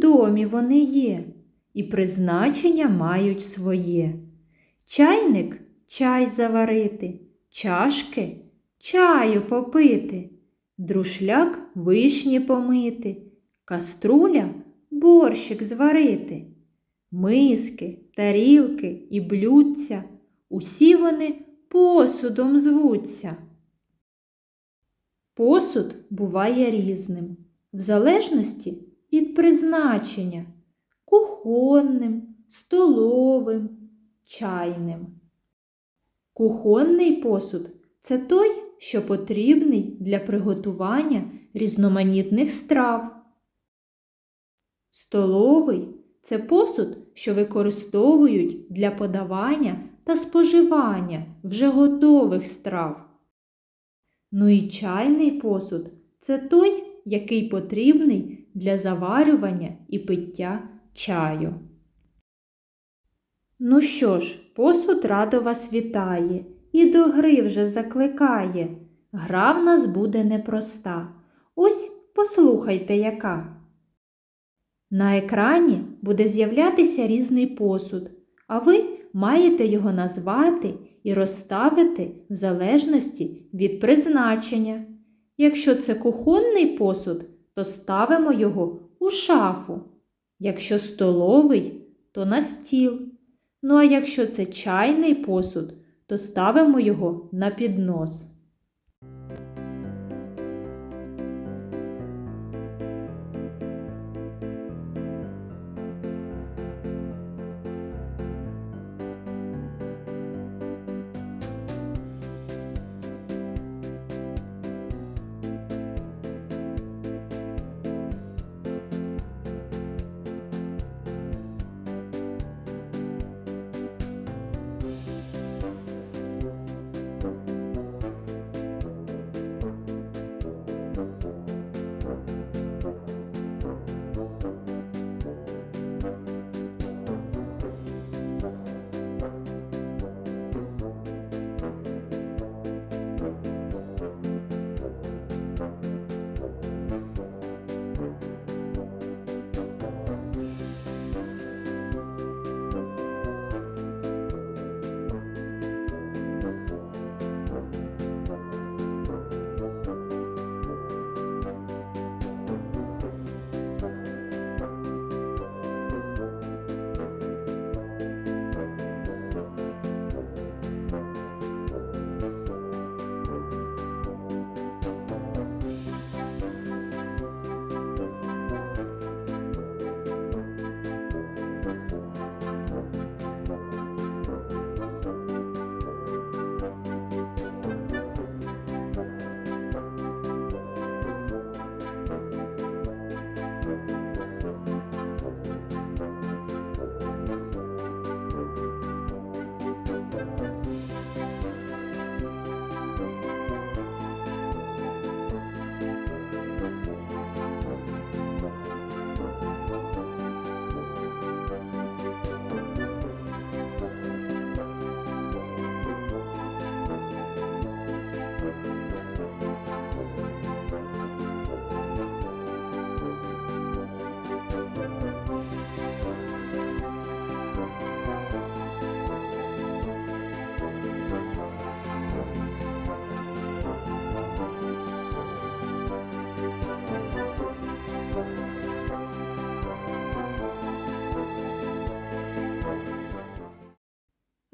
домі вони є, і призначення мають своє. Чайник чай заварити, чашки чаю попити, друшляк вишні помити, каструля борщик зварити, миски, тарілки і блюдця, усі вони посудом звуться. Посуд буває різним, в залежності від призначення кухонним, столовим, чайним. Кухонний посуд це той, що потрібний для приготування різноманітних страв. Столовий це посуд, що використовують для подавання та споживання вже готових страв. Ну і чайний посуд це той, який потрібний для заварювання і пиття чаю. Ну що ж, посуд радо вас вітає і до гри вже закликає. Гра в нас буде непроста. Ось послухайте яка. На екрані буде з'являтися різний посуд, а ви маєте його назвати і розставити в залежності від призначення. Якщо це кухонний посуд, то ставимо його у шафу. Якщо столовий, то на стіл. Ну а якщо це чайний посуд, то ставимо його на піднос.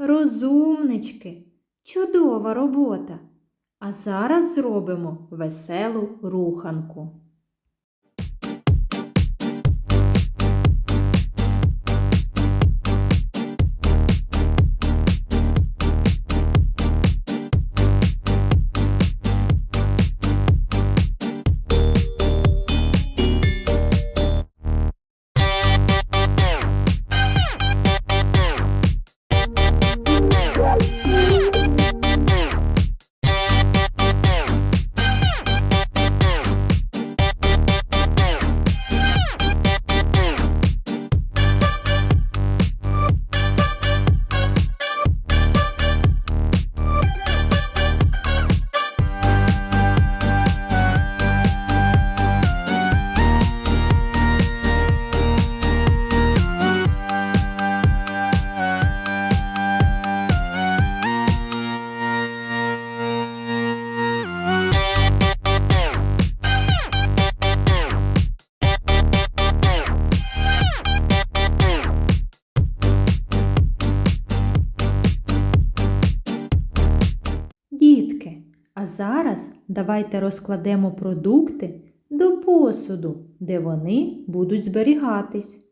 Розумнички, чудова робота. А зараз зробимо веселу руханку. А зараз давайте розкладемо продукти до посуду, де вони будуть зберігатись.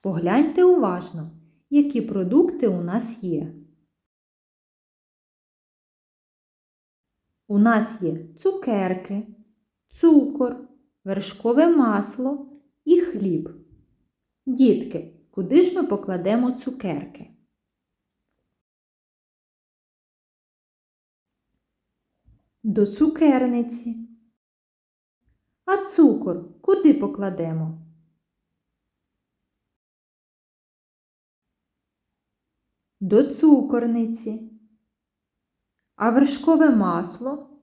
Погляньте уважно, які продукти у нас є. У нас є цукерки, цукор, вершкове масло і хліб. Дітки, куди ж ми покладемо цукерки? До цукерниці. А цукор куди покладемо? До цукорниці. А вершкове масло?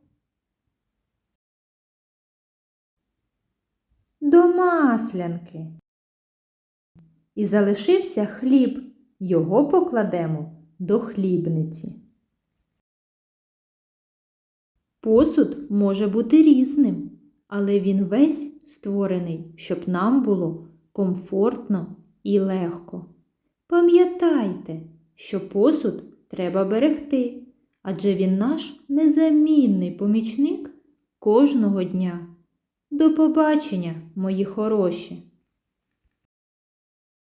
До маслянки. І залишився хліб. Його покладемо до хлібниці. Посуд може бути різним, але він весь створений, щоб нам було комфортно і легко. Пам'ятайте, що посуд треба берегти, адже він наш незамінний помічник кожного дня. До побачення, мої хороші!